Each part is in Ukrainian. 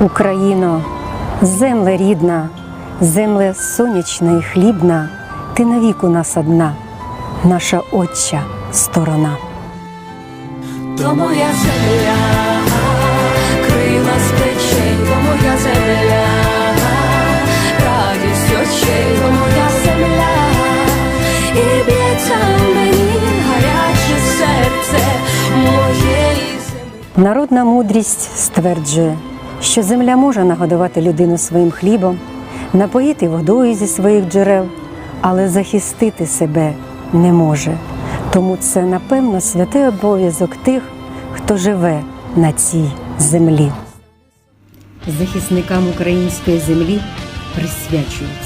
Україно, земле рідна, земле сонячна і хлібна, ти навік у нас одна, наша отча сторона. То моя земля, крила з плечей, то моя земля, радість очей, то моя земля, і б'ється мені гаряче серце моєї землі. Народна мудрість стверджує, що земля може нагодувати людину своїм хлібом, напоїти водою зі своїх джерел, але захистити себе не може. Тому це, напевно, святий обов'язок тих, хто живе на цій землі. Захисникам української землі присвячується.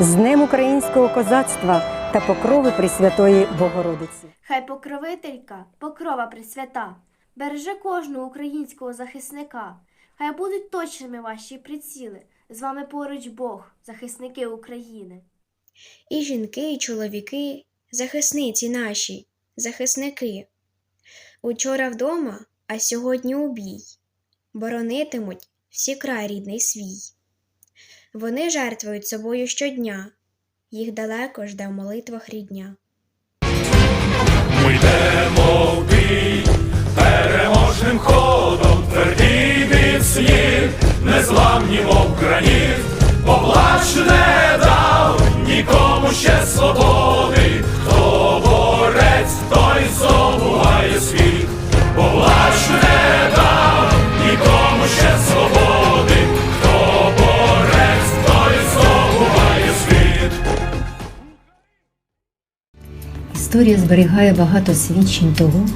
З Днем українського козацтва та покрови Пресвятої Богородиці. Хай покровителька, покрова пресвята, береже кожного українського захисника. Хай будуть точними ваші приціли. З вами поруч Бог, захисники України. І жінки, і чоловіки, захисниці наші, захисники. Учора вдома, а сьогодні у бій. Боронитимуть всі край рідний свій. Вони жертвують собою щодня, їх далеко жде в молитвах рідня. Ми йдемо в бій. Переможним ходом, тверді міцні, незламні, мов граніт, поплач не дав нікому ще свободи, Історія зберігає багато свідчень того,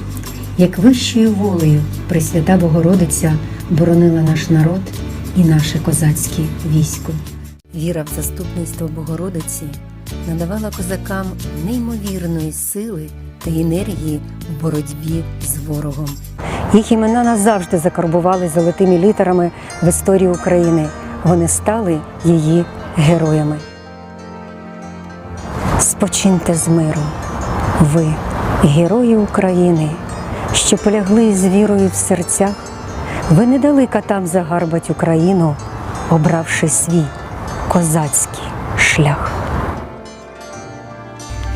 як вищою волею Пресвята Богородиця боронила наш народ і наше козацьке військо. Віра в заступництво Богородиці надавала козакам неймовірної сили та енергії в боротьбі з ворогом. Їх імена назавжди закарбували золотими літерами в історії України. Вони стали її героями. Спочиньте з миром. Ви, герої України, що полягли з вірою в серцях, ви не дали катам загарбать Україну, обравши свій козацький шлях.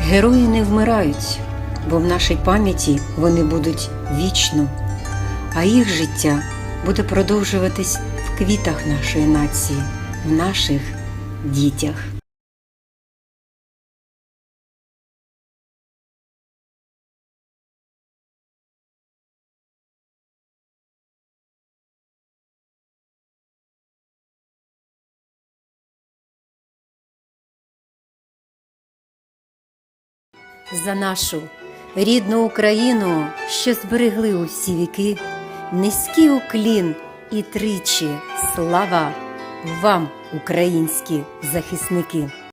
Герої не вмирають, бо в нашій пам'яті вони будуть вічно, а їх життя буде продовжуватись в квітах нашої нації, в наших дітях. За нашу рідну Україну, що зберегли усі віки, низький уклін і тричі слава вам, українські захисники!